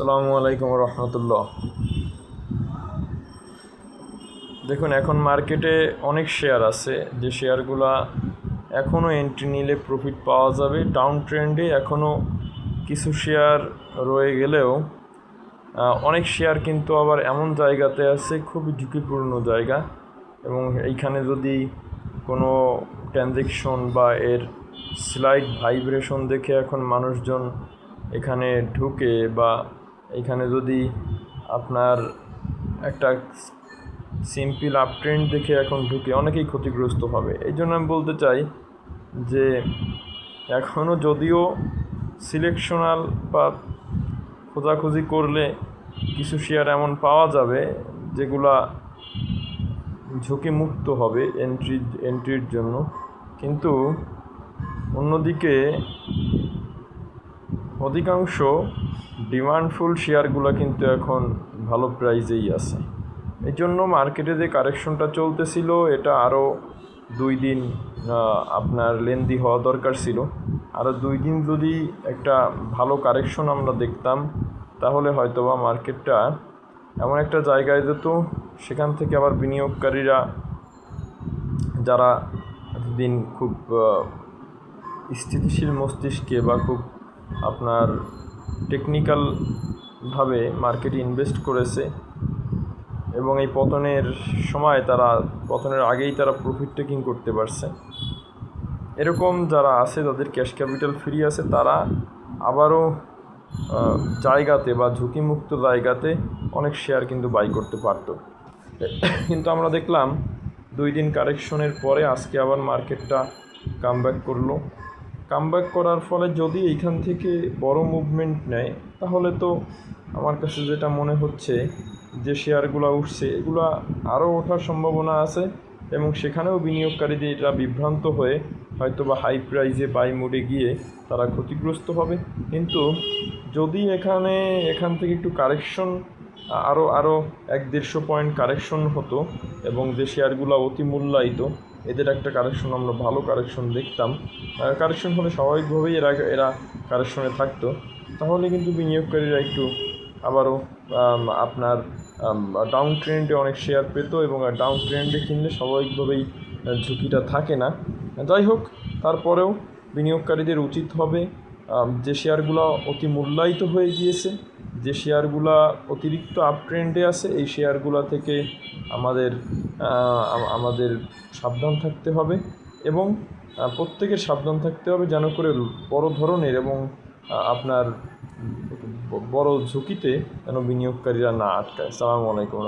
আসসালামু আলাইকুম রহমতুল্লাহ। দেখুন, এখন মার্কেটে অনেক শেয়ার আছে। যে শেয়ারগুলা এখনও এন্ট্রি নিলে প্রফিট পাওয়া যাবে। ডাউন ট্রেন্ডে এখনও কিছু শেয়ার রয়ে গেলেও অনেক শেয়ার কিন্তু আবার এমন জায়গাতে আছে, খুবই ঝুঁকিপূর্ণ জায়গা। এবং এইখানে যদি কোনো ট্রানজেকশন বা এর স্লাইড ভাইব্রেশন দেখে এখন মানুষজন এখানে ঢুকে বা এখানে যদি আপনার একটা সিম্পল আপ ট্রেন্ড দেখে এখন ঢুকে অনেকেই ক্ষতিগ্রস্ত হবে। এই জন্য আমি বলতে চাই যে এখনও যদিও সিলেকশনাল বা খোঁজাখুঁজি করলে কিছু শেয়ার এমন পাওয়া যাবে যেগুলা ঝুঁকিমুক্ত হবে এন্ট্রি এন্ট্রির জন্য। কিন্তু অন্যদিকে অধিকাংশ ডিমান্ডফুল শেয়ারগুলো কিন্তু এখন ভালো প্রাইজেই আছে। এই জন্য মার্কেটে যে কারেকশনটা চলতেছিল, এটা আরও দুই দিন আপনার লেন্দি হওয়া দরকার ছিল। আরও দুই দিন যদি একটা ভালো কারেকশন আমরা দেখতাম, তাহলে হয়তোবা মার্কেটটা এমন একটা জায়গায় যেত, সেখান থেকে আবার বিনিয়োগকারীরা যারা এতদিন খুব স্থিতিশীল মস্তিষ্কে বা খুব আপনার টেকনিক্যালভাবে মার্কেটে ইনভেস্ট করেছে এবং এই পতনের সময় তারা, পতনের আগেই তারা প্রফিট টেকিং করতে পারছে। এরকম যারা আছে, তাদের ক্যাশ ক্যাপিটাল ফ্রি আছে, তারা আবারও জায়গাতে বা ঝুঁকিমুক্ত জায়গাতে অনেক শেয়ার কিন্তু বাই করতে পারতো। কিন্তু আমরা দেখলাম, দুই দিন কারেকশনের পরে আজকে আবার মার্কেটটা কামব্যাক করল। কামব্যাক করার ফলে যদি এইখান থেকে বড় মুভমেন্ট নেয়, তাহলে তো আমার কাছে যেটা মনে হচ্ছে যে শেয়ারগুলো উঠছে, এগুলো আরও ওঠার সম্ভাবনা আছে এবং সেখানেও বিনিয়োগকারীরা বিভ্রান্ত হয়ে হয়তো বা হাই প্রাইজে বাই মোডে গিয়ে তারা ক্ষতিগ্রস্ত হবে। কিন্তু যদি এখানে, এখান থেকে একটু কারেকশন আরও আরও এক দেড়শো পয়েন্ট কারেকশন হতো এবং যে শেয়ারগুলো অতি মূল্যায়িত এদের একটা কারেকশন আমরা ভালো কারেকশন দেখতাম। কারেকশন হলে স্বাভাবিকভাবেই এরা এরা কারেকশনে থাকতো। তাহলে কিন্তু বিনিয়োগকারীরা একটু আবারও আপনার ডাউন ট্রেন্ডে অনেক শেয়ার পেতো এবং ডাউন ট্রেন্ডে কিনলে স্বাভাবিকভাবেই ঝুঁকিটা থাকে না। যাই হোক, তারপরেও বিনিয়োগকারীদের উচিত হবে যে শেয়ারগুলো অতি মূল্যায়িত হয়ে গিয়েছে যে শেয়ারগুলা অতিরিক্ত আপ ট্রেন্ডে আছে, এই শেয়ারগুলা থেকে আমাদের আমাদের সাবধান থাকতে হবে এবং প্রত্যেকের সাবধান থাকতে হবে যেন করে বড় ধরনের এবং আপনার বড় ঝুঁকিতে যেন বিনিয়োগকারীরা না আটকায়। সালামু আলাইকুম